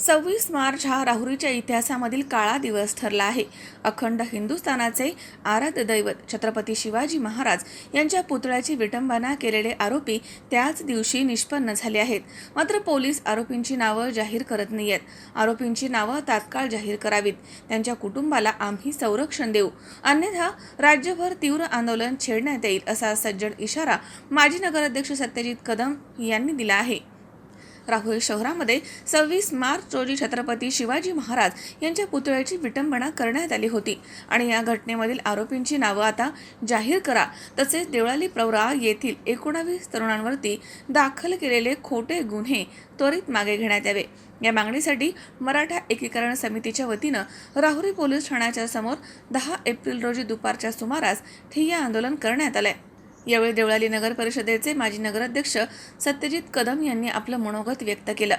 सव्वीस मार्च हा राहुरीच्या इतिहासामधील काळा दिवस ठरला आहे. अखंड हिंदुस्थानाचे आराध्य दैवत छत्रपती शिवाजी महाराज यांच्या पुतळ्याची विटंबना केलेले आरोपी त्याच दिवशी निष्पन्न झाले आहेत. मात्र पोलीस आरोपींची नावं जाहीर करत नाही आहेत आरोपींची नावं तात्काळ जाहीर करावीत. त्यांच्या कुटुंबाला आम्ही संरक्षण देऊ. अन्यथा राज्यभर तीव्र आंदोलन छेडण्यात येईल असा सज्जड इशारा माजी नगराध्यक्ष सत्यजित कदम यांनी दिला आहे. राहुरी शहरामध्ये सव्वीस मार्च रोजी छत्रपती शिवाजी महाराज यांच्या पुतळ्याची विटंबना करण्यात आली होती. आणि या घटनेमधील आरोपींची नावं आता जाहीर करा. तसेच देवळाली प्रवरा येथील एकोणावीस तरुणांवरती दाखल केलेले खोटे गुन्हे त्वरित मागे घेण्यात यावे. या मागणीसाठी मराठा एकीकरण समितीच्या वतीनं राहुरी पोलीस ठाण्याच्या समोर दहा एप्रिल रोजी दुपारच्या सुमारास ठिय्या आंदोलन करण्यात आलंय. यावेळी देवळाली नगर परिषदेचे माजी नगराध्यक्ष सत्यजित कदम यांनी आपलं मनोगत व्यक्त केलं.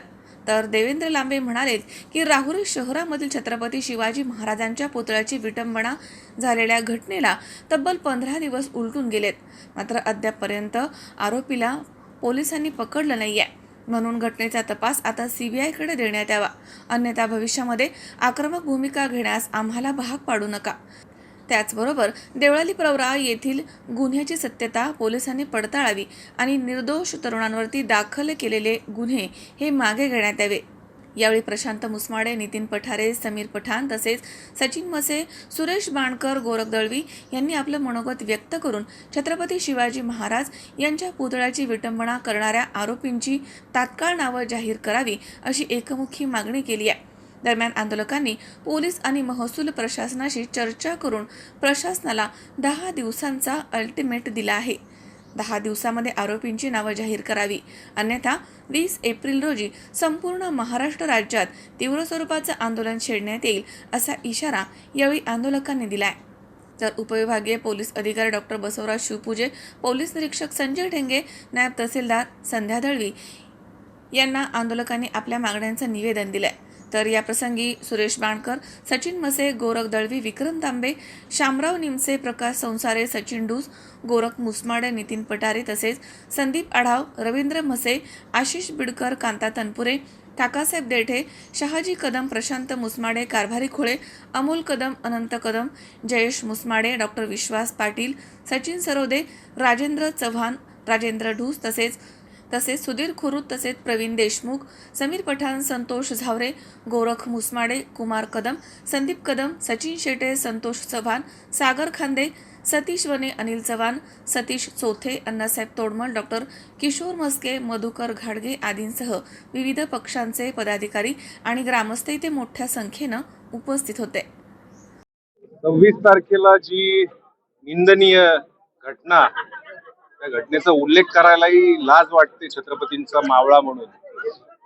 तर देवेंद्र लांबे म्हणालेत की राहुरी शहरामधील छत्रपती शिवाजी महाराजांच्या पुतळ्याची विटंबना झालेल्या घटनेला तब्बल पंधरा दिवस उलटून गेलेत. मात्र अद्यापपर्यंत आरोपीला पोलिसांनी पकडलं नाही आहे म्हणून घटनेचा तपास आता सीबीआयकडे देण्यात यावा. अन्यथा भविष्यामध्ये आक्रमक भूमिका घेण्यास आम्हाला भाग पाडू नका. त्याचबरोबर देवळाली प्रवरा येथील गुन्ह्याची सत्यता पोलिसांनी पडताळावी आणि निर्दोष तरुणांवरती दाखल केलेले गुन्हे हे मागे घेण्यात यावे. यावेळी प्रशांत मुसमाडे नितीन पठारे समीर पठाण तसेच सचिन मसे सुरेश बाणकर गोरख दळवी यांनी आपलं मनोगत व्यक्त करून छत्रपती शिवाजी महाराज यांच्या पुतळ्याची विटंबना करणाऱ्या आरोपींची तात्काळ नावं जाहीर करावी अशी एकमुखी मागणी केली आहे. दरम्यान आंदोलकांनी पोलीस आणि महसूल प्रशासनाशी चर्चा करून प्रशासनाला दहा दिवसांचा अल्टिमेट दिला आहे. दहा दिवसामध्ये आरोपींची नावं जाहीर करावी. अन्यथा वीस एप्रिल रोजी संपूर्ण महाराष्ट्र राज्यात तीव्र स्वरूपाचं आंदोलन छेडण्यात येईल असा इशारा यावेळी आंदोलकांनी दिलाय. तर उपविभागीय पोलीस अधिकारी डॉक्टर बसवराज शिवपूजे पोलीस निरीक्षक संजय ढेंगे नायब तहसीलदार संध्या दळवी यांना आंदोलकांनी आपल्या मागण्यांचं निवेदन दिलं आहे तर या प्रसंगी सुरेश बाणकर सचिन मसे गोरख दळवी विक्रम तांबे शामराव निमसे प्रकाश संसारे सचिन डूस गोरख मुसमाडे नितीन पटारे तसेच संदीप आढाव रवींद्र मसे आशिष बिडकर कांता तनपुरे काकासाहेब देठे शहाजी कदम प्रशांत मुसमाडे कारभारी खोळे अमोल कदम अनंत कदम जयेश मुसमाडे डॉक्टर विश्वास पाटील सचिन सरोदे राजेंद्र चव्हाण राजेंद्र ढूस तसेच तसेच सुधीर खुरुत तसेच प्रवीण देशमुख समीर पठाण संतोष झावरे गोरख मुसमाडे कुमार कदम संदीप कदम सचिन शेटे संतोष चव्हाण सागर खांदे सतीश वने अनिल चव्हाण सतीश चोथे अण्णासाहेब तोडमल डॉक्टर किशोर मस्के मधुकर घाडगे आदींसह विविध पक्षांचे पदाधिकारी आणि ग्रामस्थ इथे मोठ्या संख्येनं उपस्थित होते. सव्वीस तारखेला जी निंदनीय घटना त्या घटनेचा उल्लेख करायलाही लाज वाटते छत्रपतींचा मावळा म्हणून.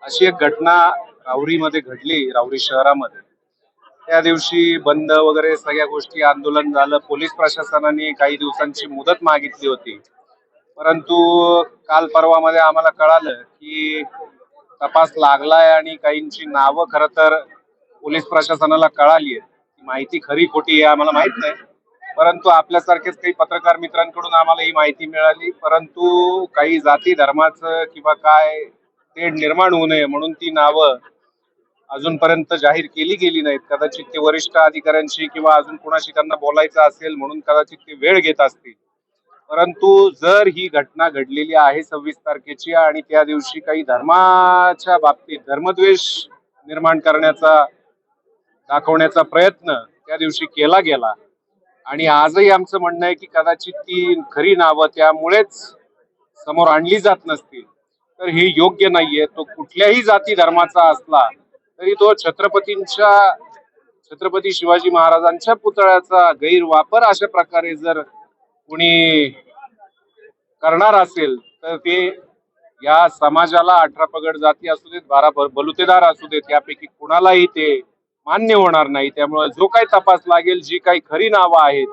अशी एक घटना राहुरीमध्ये घडली राहुरी शहरामध्ये. त्या दिवशी बंद वगैरे सगळ्या गोष्टी आंदोलन झालं. पोलीस प्रशासनाने काही दिवसांची मुदत मागितली होती. परंतु काल परवामध्ये आम्हाला कळालं की तपास लागलाय आणि काहींची नावं खरं तर पोलीस प्रशासनाला कळाली आहेत माहिती खरी खोटी आहे आम्हाला माहीत नाही. परंतु आपल्यासारखेच काही पत्रकार मित्रांकडून आम्हाला ही माहिती मिळाली. परंतु काही जाती धर्माचं किंवा काय तेढ निर्माण होऊ नये म्हणून ती नावं अजूनपर्यंत जाहीर केली गेली नाहीत. कदाचित ते वरिष्ठ अधिकाऱ्यांशी किंवा अजून कोणाशी त्यांना बोलायचं असेल म्हणून कदाचित ते वेळ घेत असतील. परंतु जर ही घटना घडलेली आहे सव्वीस तारखेची आणि त्या दिवशी काही धर्माच्या बाबतीत धर्मद्वेष निर्माण करण्याचा दाखवण्याचा प्रयत्न त्या दिवशी केला गेला आणि आजही आमचं म्हणणं आहे की कदाचित ती खरी नावं त्यामुळेच समोर आणली जात नसतील. तर हे योग्य नाहीये. तो कुठल्याही जाती धर्माचा असला तरी तो छत्रपतींच्या छत्रपती शिवाजी महाराजांच्या पुतळ्याचा गैरवापर अशा प्रकारे जर कुणी करणार असेल तर ते या समाजाला अठरा पगड जाती असू देत बारा बलुतेदार असू देत यापैकी कुणालाही ते मान्य होणार नाही. त्यामुळे जो काही तपास लागेल जी काही खरी नावं आहेत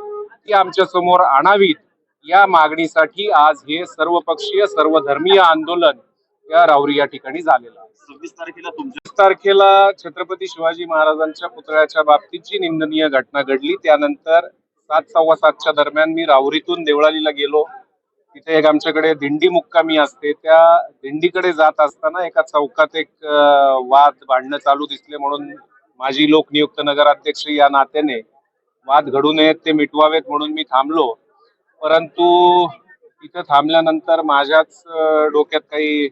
ती आमच्यासमोर आणावीत. या मागणीसाठी आज हे सर्वपक्षीय सर्वधर्मीय आंदोलन या राहुरी या ठिकाणी झालेलं सव्वीस तारखेला तुमच्या तारखेला छत्रपती शिवाजी महाराजांच्या पुतळ्याच्या बाबतीत जी निंदनीय घटना घडली. त्यानंतर सात सव्वा सातच्या दरम्यान मी राहुरीतून देवळालीला गेलो. तिथे एक आमच्याकडे दिंडी मुक्कामी असते. त्या दिंडीकडे जात असताना एका चौकात एक वाद भांडणं चालू दिसले म्हणून माझी लोकनियुक्त नगराध्यक्ष या नात्याने वाद घडू नयेत ते मिटवावेत म्हणून मी थांबलो. परंतु तिथं थांबल्यानंतर माझ्याच डोक्यात काही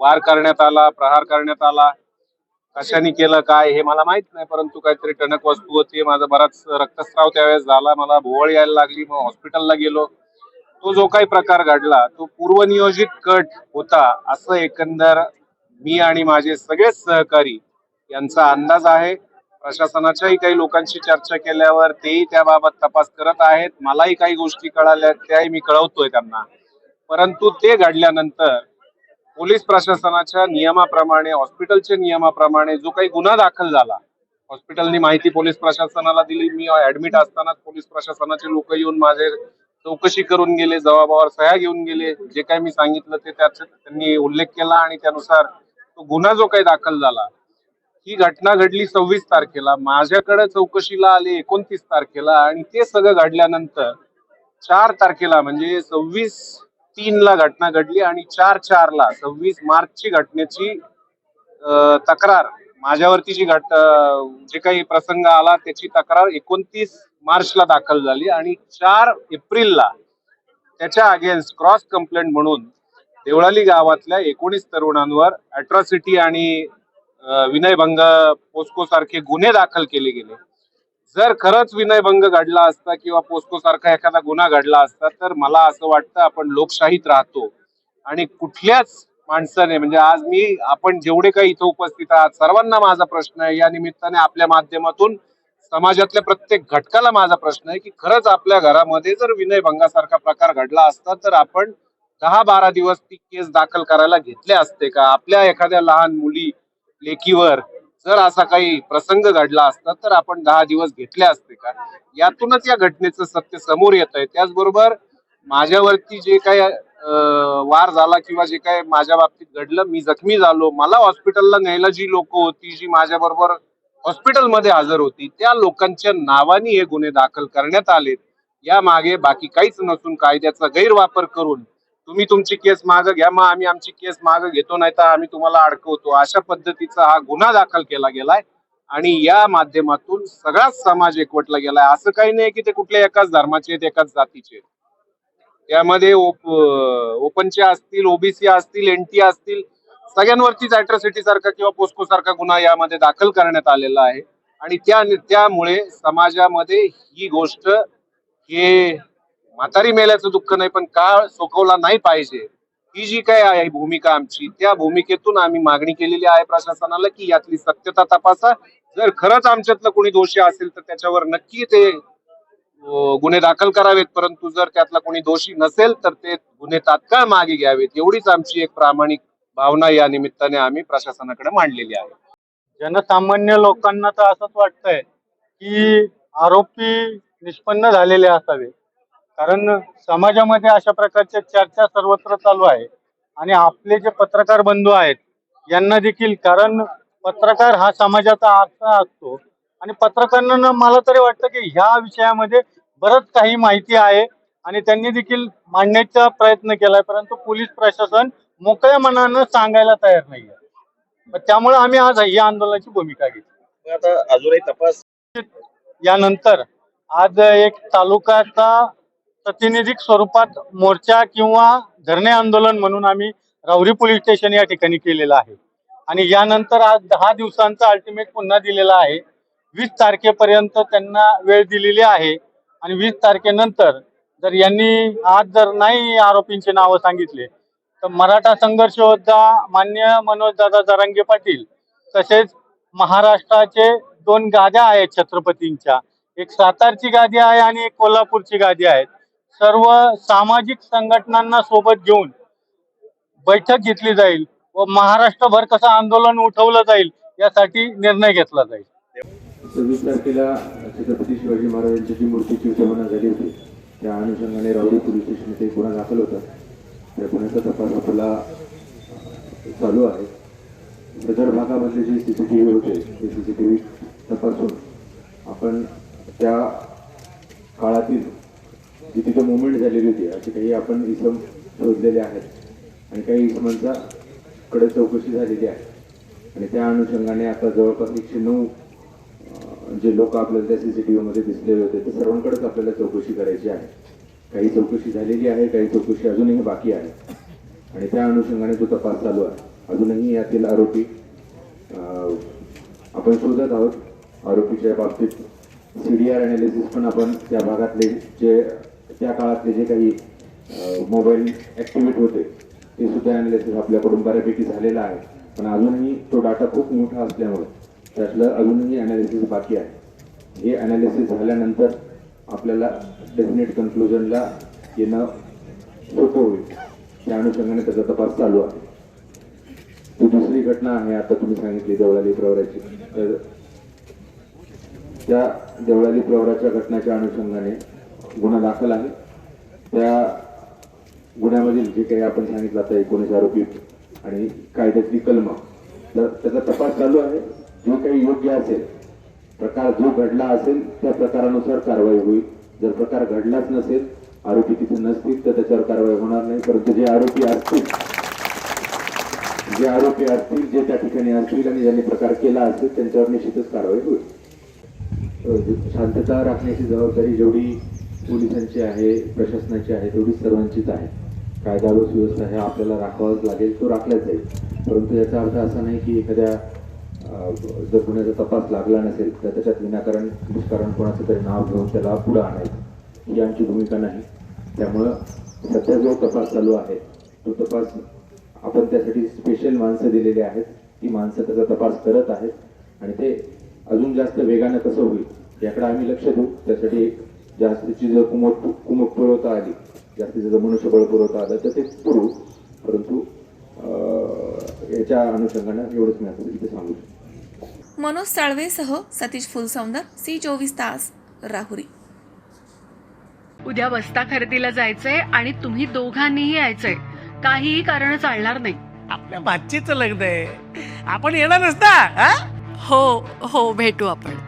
वार करण्यात आला प्रहार करण्यात आला. कशाने केलं काय हे मला माहीत नाही परंतु काहीतरी टणक वस्तू होती. माझा बराच रक्तस्राव त्यावेळेस झाला. मला भोवळ यायला लागली. मग हॉस्पिटलला गेलो. तो जो काही प्रकार घडला तो पूर्वनियोजित कट होता. असं एकंदर मी आणि माझे सगळेच सहकारी यांचा अंदाज आहे. प्रशासनाच्याही काही लोकांशी चर्चा केल्यावर तेही त्याबाबत तपास करत आहेत. मलाही काही गोष्टी कळाल्या त्याही मी कळवतोय त्यांना. परंतु ते घडल्यानंतर पोलीस प्रशासनाच्या नियमाप्रमाणे हॉस्पिटलच्या नियमाप्रमाणे जो काही गुन्हा दाखल झाला हॉस्पिटलनी माहिती पोलीस प्रशासनाला दिली. मी ऍडमिट असतानाच पोलीस प्रशासनाचे लोक येऊन माझे चौकशी करून गेले जबाबावर सह्या घेऊन गेले. जे काही मी सांगितलं ते त्यात त्यांनी उल्लेख केला आणि त्यानुसार तो गुन्हा जो काही दाखल झाला ही घटना घडली सव्वीस तारखेला. माझ्याकडे चौकशीला आले एकोणतीस तारखेला आणि ते सगळं घडल्यानंतर चार तारखेला म्हणजे सव्वीस तीन ला घटना घडली आणि चार चार ला सव्वीस मार्चची घटनेची तक्रार. माझ्यावरती जी घट जे काही प्रसंग आला त्याची तक्रार एकोणतीस मार्चला दाखल झाली आणि चार एप्रिलला त्याच्या अगेन्स्ट क्रॉस कंप्लेंट म्हणून देवळाली गावातल्या एकोणीस तरुणांवर अट्रॉसिटी आणि विनयभंग पोस्को सारखे गुन्हे दाखल केले गेले. जर खरंच विनयभंग घडला असता किंवा पोस्को सारखा एखादा गुन्हा घडला असता तर मला असं वाटतं आपण लोकशाहीत राहतो. आणि कुठल्याच माणसाने म्हणजे आज मी आपण जेवढे काही इथं उपस्थित आहात सर्वांना माझा प्रश्न आहे या निमित्ताने आपल्या माध्यमातून समाजातल्या प्रत्येक घटकाला माझा प्रश्न आहे की खरंच आपल्या घरामध्ये जर विनयभंगासारखा प्रकार घडला असता तर आपण दहा बारा दिवस ती केस दाखल करायला घेतले असते का? आपल्या एखाद्या लहान मुली लेकीवर जर असा काही प्रसंग घडला असता तर आपण दहा दिवस घेतले असते का? यातूनच या घटनेचं सत्य समोर येत आहे. त्याचबरोबर माझ्यावरती जे काही वार झाला किंवा जे काही माझ्या बाबतीत घडलं मी जखमी झालो मला हॉस्पिटलला न्यायला जी लोक होती जी माझ्या बरोबर हॉस्पिटलमध्ये हजर होती त्या लोकांच्या नावानी हे गुन्हे दाखल करण्यात आलेत. या मागे बाकी काहीच नसून कायद्याचा गैरवापर करून तुम्ही तुमची केस मागं घ्या मग आम्ही आमची केस मागं घेतो नाही तर आम्ही तुम्हाला अडकवतो. अशा पद्धतीचा हा गुन्हा दाखल केला गेलाय आणि या माध्यमातून सगळाच समाज एकवटला गेलाय. असं काही नाही की ते कुठल्या एकाच धर्माचे आहेत एकाच जातीचे त्यामध्ये ओप- ओपनचे असतील ओबीसी असतील एनटी असतील सगळ्यांवरतीच अॅट्रॉसिटी सारखा किंवा पोस्को सारखा गुन्हा यामध्ये दाखल करण्यात आलेला आहे. आणि त्या त्यामुळे समाजामध्ये ही गोष्ट हे म्हातारी मेल्याचं दुःख नाही पण काळ सोकवला नाही पाहिजे. ही जी काय आहे भूमिका आमची त्या भूमिकेतून आम्ही मागणी केलेली आहे प्रशासनाला की यातली सत्यता तपासा. जर खरंच आमच्यातलं कोणी दोषी असेल तर त्याच्यावर नक्की ते गुन्हे दाखल करावेत. परंतु जर त्यातला कोणी दोषी नसेल तर ते गुन्हे तात्काळ मागे घ्यावेत. एवढीच आमची एक प्रामाणिक भावना या निमित्ताने आम्ही प्रशासनाकडे मांडलेली आहे. जनसामान्य लोकांना तर असंच वाटतंय की आरोपी निष्पन्न झालेले असावे कारण समाजामध्ये अशा प्रकारच्या चर्चा सर्वत्र चालू आहे. आणि आपले जे पत्रकार बंधू आहेत यांना देखील कारण पत्रकार हा समाजाचा आरसा असतो. आणि पत्रकारांना मला तरी वाटतं की ह्या विषयामध्ये बरंच काही माहिती आहे आणि त्यांनी देखील मांडण्याचा प्रयत्न केलाय परंतु पोलीस प्रशासन मोकळ्या मनानं सांगायला तयार नाहीये. त्यामुळे आम्ही आज ही आंदोलनाची भूमिका घेतली. आता अजूनही तपास यानंतर आज एक तालुक्याचा प्रातिनिधिक स्वरूपात मोर्चा किंवा धरणे आंदोलन म्हणून आम्ही राहुरी पोलीस स्टेशन या ठिकाणी केलेलं आहे. आणि यानंतर आज दहा दिवसांचा अल्टिमेट पुन्हा दिलेला आहे. वीस तारखेपर्यंत त्यांना वेळ दिलेली आहे. आणि वीस तारखेनंतर जर यांनी आज जर नाही आरोपींचे नावं सांगितले तर मराठा संघर्ष योद्धा मान्य मनोजदादा जरांगे पाटील तसेच महाराष्ट्राचे दोन गाद्या आहेत छत्रपतींच्या. एक सातारची गादी आहे आणि एक कोल्हापूरची गादी आहे सर्व सामाजिक संघटनांना सोबत घेऊन बैठक घेतली जाईल व महाराष्ट्रभर कसं आंदोलन उठवलं जाईल यासाठी निर्णय घेतला जाईल. सव्वीस तारखेला छत्रपती शिवाजी महाराजांची जी मूर्तीची विटंबना झाली होती त्या अनुषंगाने राहुरी पोलीस स्टेशन येथे गुन्हा दाखल होता. त्या गुन्ह्याचा तपास आपला चालू आहे. सदर भागामधले जे सी सी टी व्ही होते ते सी सी टी व्ही तपासून आपण त्या काळातील जी तिथं मुवमेंट झालेली होती असे काही आपण इसम शोधलेले आहेत. आणि काही इसमांचा कडे चौकशी झालेली आहे. आणि त्या अनुषंगाने आता जवळपास एकशे नऊ जे लोक आपल्याला त्या सी सी टी व्हीमध्ये दिसलेले होते ते सर्वांकडेच आपल्याला चौकशी करायची आहे. काही चौकशी झालेली आहे काही चौकशी अजूनही बाकी आहे. आणि त्या अनुषंगाने तो तपास चालू आहे. अजूनही यातील आरोपी आपण शोधत आहोत. आरोपीच्या बाबतीत सी डी आर अनालिसिस पण आपण त्या भागातले जे त्या काळातले जे काही मोबाईल ॲक्टिव्हेट होते ते सुद्धा अनालिसिस आपल्याकडून बऱ्यापैकी झालेलं आहे. पण अजूनही तो डाटा खूप मोठा असल्यामुळे त्यातलं अजूनही अनालिसिस बाकी आहे. हे अनालिसिस झाल्यानंतर आपल्याला डेफिनेट कन्क्लुजनला येणं सोपं होईल. त्या अनुषंगाने त्याचा तपास चालू आहे. ती दुसरी घटना आहे आता तुम्ही सांगितली देवळाली प्रवराची. तर त्या देवळाली प्रवराच्या घटनेच्या अनुषंगाने गुन्हा दाखल आहे. त्या गुन्ह्यामधील जे काही आपण सांगितलं आता एकोणीस आरोपी आणि कायद्यातली कलम तर त्याचा तपास चालू आहे. जो काही योग्य असेल प्रकार जो घडला असेल त्या प्रकारानुसार कारवाई होईल. जर प्रकार घडलाच नसेल आरोपी तिथे नसतील तर त्याच्यावर कारवाई होणार नाही. परंतु जे आरोपी असतील जे आरोपी असतील जे त्या ठिकाणी असतील आणि ज्यांनी प्रकार केला असेल त्यांच्यावर निश्चितच कारवाई होईल. शांतता राखण्याची जबाबदारी जेवढी पोलिसांची आहे प्रशासनाची आहे तेवढी सर्वांचीच आहे. कायदा व सुव्यवस्था हे आपल्याला राखावाच लागेल तो राखलाच जाईल. परंतु याचा अर्थ असा नाही की एखाद्या जर गुन्ह्याचा तपास लागला नसेल तर त्याच्यात विनाकारण दुष्कारण कोणाचं तरी नाव घेऊन त्याला पुढं आणायचं. ही आमची भूमिका नाही. त्यामुळं सध्या जो तपास चालू आहे तो तपास आपण त्यासाठी स्पेशल माणसं दिलेली आहेत. ती माणसं त्याचा तपास करत आहेत. आणि ते अजून जास्त वेगानं कसं होईल याकडे आम्ही लक्ष देऊ. त्यासाठी एक जास्तीची जर कुमक कुमक पुरवता आली जास्तीचं जर मनुष्यबळ पुरवता आलं तर ते पुरवू. परंतु अं, याच्या अनुषंगानं एवढंच मी आता इथे सांगू शकतो. मनोज साळवेसह सतीश फुलसौंदर सी चोवीस तास राहुरी. उद्या बस्ता खरेदीला जायचंय आणि तुम्ही दोघांनीही यायचंय. काहीही कारण चालणार नाही. आपल्या भाचीचं लग्न आहे. आपण येणारच ना हा? हो हो भेटू आपण.